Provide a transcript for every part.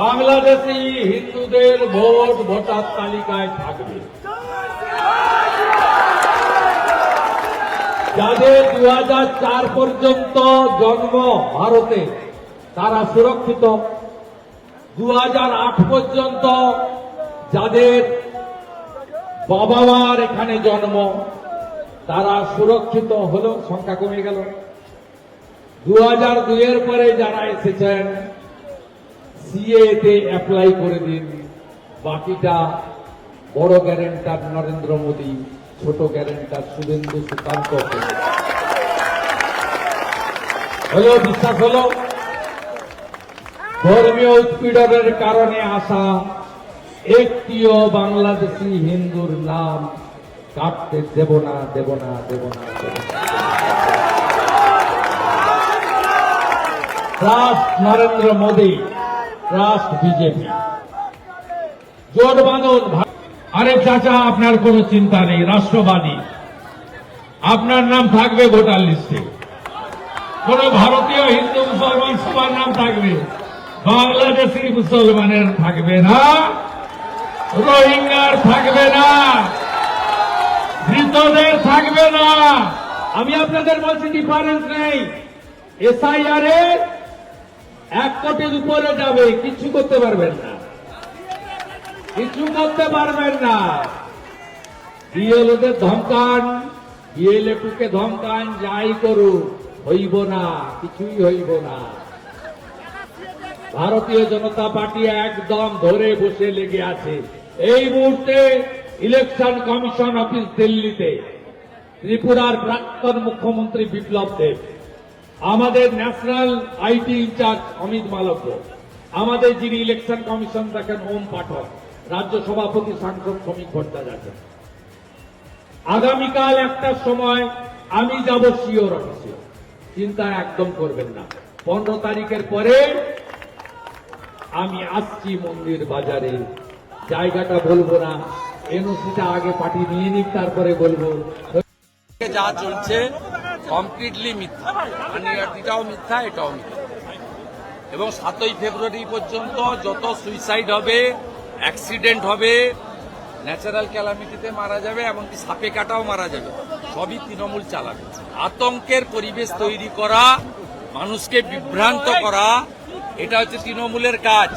বাংলাদেশি হিন্দুদের vote voter তালিকায় থাকবে। যাদের দু পর্যন্ত জন্ম ভারতে, তারা সুরক্ষিত। দু পর্যন্ত যাদের বাবা মার এখানে জন্ম, তারা সুরক্ষিত হলো সংখ্যা কমে গেল। দু হাজার দুইয়ের পরে যারা এসেছেন সিএতে অ্যাপ্লাই করে দিন। বাকিটা বড় গ্যারেন্টার নরেন্দ্র মোদী, ছোট গ্যারেন্টার শুভেন্দু সুকান্ত হলো, বিশ্বাস হলো? ধর্মীয় উৎপীড়নের কারণে আসা একটিও বাংলাদেশি হিন্দুর নাম কাটতে দেব না দেব না দেব না নরেন্দ্র মোদী। ট্রাস্ট বিজেপি জোট বাঁধন ভা- আরে চাচা, আপনার কোনো চিন্তা নেই, রাষ্ট্রবাদী। আপনার নাম থাকবে ভোটার লিস্টে। কোন ভারতীয়, হিন্দু, মুসলমান, সবার নাম থাকবে। বাংলাদেশি মুসলমানের থাকবে না। রোহিঙ্গার থাকবে না। মৃতদের থাকবে না। আমি আপনাদের বলছি ডিফারেন্স নেই। এসআইআর এর এক কোটির উপরে যাবে, কিছু করতে পারবেন না। কিছু করতে পারবেন না। বিএলওদের ধমকান বিএলএ টুকে ধমকান, যাই করুন হইব না, কিছুই হইব না। ভারতীয় জনতা পার্টি একদম ধরে বসে লেগে আছে। এই মুহূর্তে ইলেকশন কমিশন অফিস দিল্লিতে, ত্রিপুরার প্রাক্তন মুখ্যমন্ত্রী বিপ্লব দেব। আমাদের national IT in-charge Amit Malviya, আমাদের যিনি ইলেকশন কমিশন দেখেন ওম পাঠক, রাজ্য সভাপতি সাংসদ শ্রমিক ভট্টাচার্য। আগামীকাল একটার সময় আমি যাব শিওর অফিসে। চিন্তা একদম করবেন না। পনেরো তারিখের পরে আমি আসছি মন্দির বাজারে। জায়গাটা বলব না। এনওসিটা আগে পাঠিয়ে নিয়ে নিক, তারপরে বলব। যা চলছে কমপ্লিটলি মিথ্যা। আনিয়াটিটাও মিথ্যা, এটাও মিথ্যা। এবং সাতই ফেব্রুয়ারি পর্যন্ত যত সুইসাইড হবে অ্যাক্সিডেন্ট হবে ন্যাচারাল ক্যালামিটিতে মারা যাবে, এমনকি সাপে কাটাও মারা যাবে, সবই তৃণমূল চালাবে। আতঙ্কের পরিবেশ তৈরি করা, মানুষকে বিভ্রান্ত করা, এটা হচ্ছে তৃণমূলের কাজ।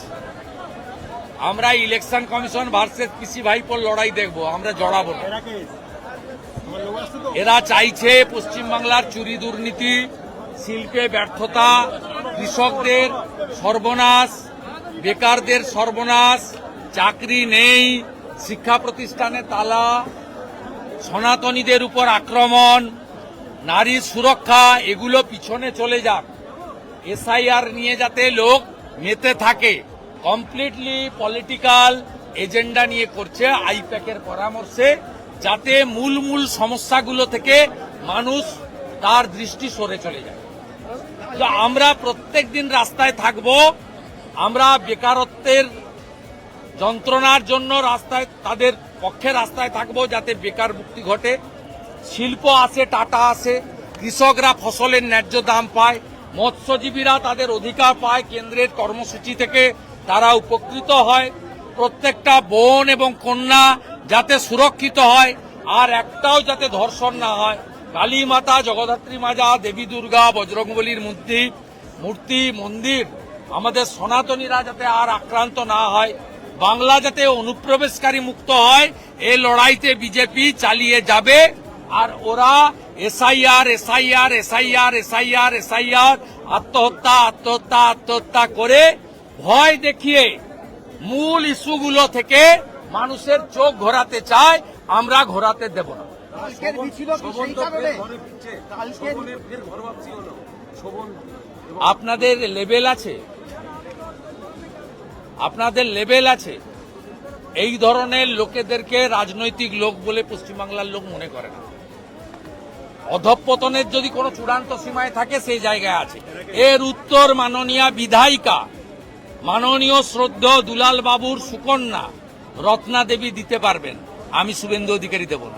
আমরা ইলেকশন কমিশন ভার্সেস পিসি ভাইপোর লড়াই দেখব, আমরা জড়াবো না। এরা চাইছে পশ্চিমবাংলার চুরি দুর্নীতি, শিল্পে ব্যর্থতা, কৃষকদের সর্বনাশ, বেকারদের সর্বনাশ, চাকরি নেই, শিক্ষা প্রতিষ্ঠানে তালা, সনাতনীদের উপর আক্রমণ নারীর সুরক্ষা, এগুলো পিছনে চলে যাক। এসআইআর নিয়ে যাতে লোক মেতে থাকে। কমপ্লিটলি পলিটিক্যাল এজেন্ডা নিয়ে করছে আইপ্যাকের পরামর্শে যাতে মূল মূল সমস্যাগুলো থেকে মানুষ তার দৃষ্টি সরে চলে যায়। তো আমরা প্রত্যেক দিন রাস্তায় থাকব, আমরা বেকারত্বের যন্ত্রণার জন্য রাস্তায়, তাদের পক্ষে রাস্তায় থাকব যাতে বেকার মুক্তি ঘটে। শিল্প আসে টাটা আসে কৃষকরা ফসলের ন্যায্য দাম পায়, মৎস্যজীবীরা তাদের অধিকার পায়, কেন্দ্রের কর্মসূচি থেকে তারা উপকৃত হয়। প্রত্যেকটা বোন এবং কন্যা যাতে সুরক্ষিত হয়, আর একটাও যাতে ধর্ষণ না হয়। কালী মাতা জগদ্ধাত্রী মাজা, দেবী দুর্গা, বজরংবলীর মূর্তি মূর্তি, মন্দির, আমাদের সনাতনীরা যাতে আর আক্রান্ত না হয়, বাংলা যাতে অনুপ্রবেশকারী মুক্ত হয় এই লড়াইতে বিজেপি চালিয়ে যাবে, আর ওরা SIR SIR SIR SIR SIR, আত্মহত্যা আত্মহত্যা আত্মহত্যা করে ভয় দেখিয়ে মূল ইস্যুগুলো থেকে মানুষের চোখ ঘোরাতে চায় আমরা ঘোরাতে দেব না। আপনাদের লেভেল আছে। আপনাদের লেভেল আছে। এই ধরনের লোকেদেরকে রাজনৈতিক লোক বলে পশ্চিমবাংলার লোক মনে করে না। অধঃপতনের যদি কোনো চূড়ান্ত সীমায় থাকে সেই জায়গায় আছে। এর উত্তর মাননীয় বিধায়িকা মাননীয় শ্রদ্ধ দুলাল বাবুর সুকন্যা রত্না দেবী দিতে পারবেন। আমি শুভেন্দু অধিকারী দেব না।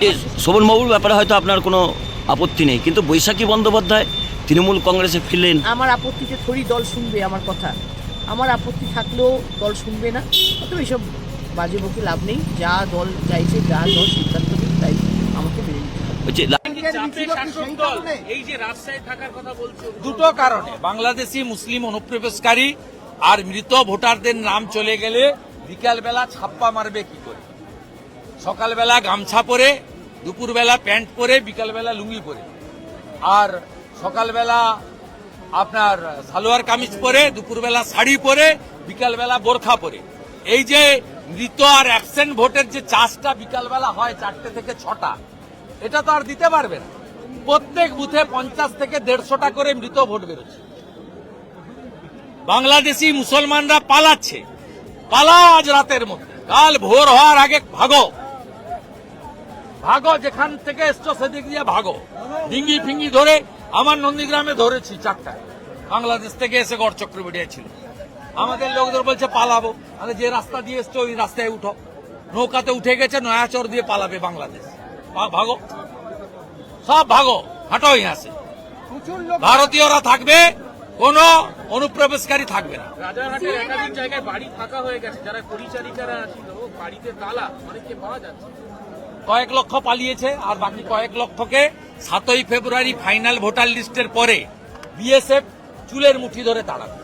এ শোভনবাবুর ব্যাপারে হয়তো আপনার কোনো আপত্তি নেই কিন্তু বৈশাখী বন্দ্যোপাধ্যায় তৃণমূল কংগ্রেসে ফিরলেন। আমার আপত্তিতে থরি দল শুনবে আমার কথা। আমার আপত্তি থাকলেও দল শুনবে না। অতএব এইসব বাজে বকে লাভ নেই। যা দল চাইছে যা দল সিদ্ধান্ত নেবে তাই আমাকে মেনে নিতে হবে। বলছি লা- চাপে শাসক দল এই যে রাজশাহী থাকার কথা বলছো দুটো কারণে। বাংলাদেশি মুসলিম অনুপ্রবেশকারী আর মৃত ভোটারদের নাম চলে গেলে বিকালবেলা ছাপ্পা মারবে কি করে? সকালবেলা গামছা পরে, দুপুরবেলা প্যান্ট পরে, বিকালবেলা লুঙ্গি পরে। আর সকালবেলা আপনার সালোয়ার কামিজ পরে, দুপুরবেলা শাড়ি পরে, বিকালবেলা বোরখা পরে। এই যে মৃত আর অ্যাবসেন্ট ভোটের যে চাষটা বিকালবেলা হয় চারটে থেকে ছটা, এটা তো আর দিতে পারবে না। প্রত্যেক বুথে পঞ্চাশ থেকে দেড়শোটা করে মৃত ভোট বেরোচ্ছে। বাংলাদেশি মুসলমানরা পালাচ্ছে। পালাও আজ রাতের মধ্যে। কাল ভোর হওয়ার আগে ভাগো। ভাগো যেখান থেকে এসছো সেদিক দিয়ে ভাগো। ডিঙ্গি ফিঙ্গি ধরে আমার নন্দীগ্রামে ধরেছি চারটা বাংলাদেশ থেকে এসে গড় চক্রবর্তী ছিল আমাদের লোকদের বলছে পালাবো। আরে যে রাস্তা দিয়ে এসছো ওই রাস্তায় উঠো। নৌকাতে উঠে গেছে নয়াচর দিয়ে পালাবে বাংলাদেশ। ভাগো। সব ভাগো হাঁটো আসে ভারতীয়রা থাকবে কোন অনুপ্রবেশকারী থাকবে না। রাজারহাটের একাধিক জায়গায় বাড়ি ফাঁকা হয়ে গেছে। যারা পরিচারিকারা ছিল বাড়িতে তালা অনেককে পাওয়া যাচ্ছে। কয়েক লক্ষ পালিয়েছে আর বাকি কয়েক লক্ষকে সাতই ফেব্রুয়ারি ফাইনাল ভোটার লিস্টের পরে বিএসএফ চুলের মুঠি ধরে তাড়াবে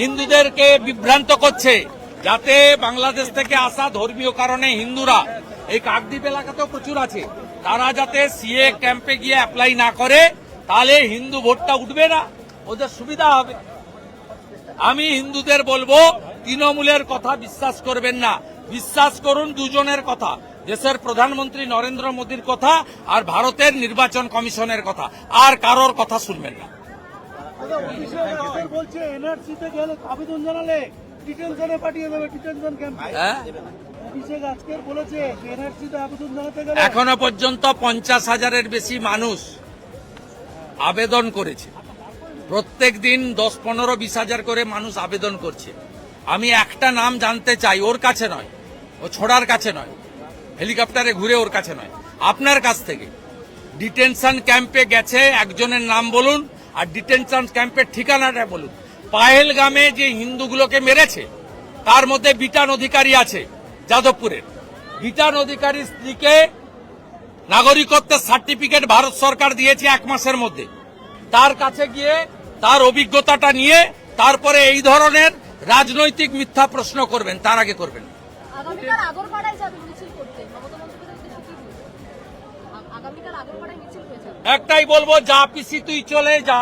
হিন্দুদেরকে বিভ্রান্ত করছে যাতে বাংলাদেশ থেকে আসা ধর্মীয় কারণে হিন্দুরা। এই কাকদ্বীপ এলাকাতেও প্রচুর আছে। তারা যাতে সিএ ক্যাম্পে গিয়ে অ্যাপ্লাই না করে তাহলে হিন্দু ভোটটা উঠবে না ওদের সুবিধা হবে। আমি হিন্দুদের বলব তৃণমূলের কথা বিশ্বাস করবেন না। বিশ্বাস করুন দুজনের কথা দেশের প্রধানমন্ত্রী নরেন্দ্র মোদীর কথা আর ভারতের নির্বাচন কমিশনের কথা আর কারোর কথা শুনবেন না। বলছে এনআরসিতে গেলে আবেদন জানালে ডিটেনশনে পাঠিয়ে দেবে ডিটেনশন ক্যাম্পে হ্যাঁ? অভিষেক আজকের বলেছে আবেদন গেলে এখনও পর্যন্ত পঞ্চাশ হাজারের বেশি মানুষ আবেদন করেছে। প্রত্যেক দিন দশ পনেরো বিশ হাজার করে মানুষ আবেদন করছে। আমি একটা নাম জানতে চাই, ওর কাছে নয়। ও ছোড়ার কাছে নয়। হেলিকপ্টারে ঘুরে ওর কাছে নয়। আপনার কাছ থেকে। ডিটেনশন ক্যাম্পে গেছে, একজনের নাম বলুন, আর ডিটেনশন ক্যাম্পের ঠিকানাটা বলুন। পাহেলগামে যে হিন্দুগুলোকে মেরেছে, তার মধ্যে বিটান অধিকারী আছে, যাদবপুরের। বিটান অধিকারীর স্ত্রীকে নাগরিকত্বের সার্টিফিকেট ভারত সরকার দিয়েছে এক মাসের মধ্যে। তার কাছে গিয়ে তার অভিজ্ঞতাটা নিয়ে তারপরে এই ধরনের রাজনৈতিক মিথ্যা প্রশ্ন করবেন তার আগে করবেন। একটাই বলব যা পিসি তুই চলে যা।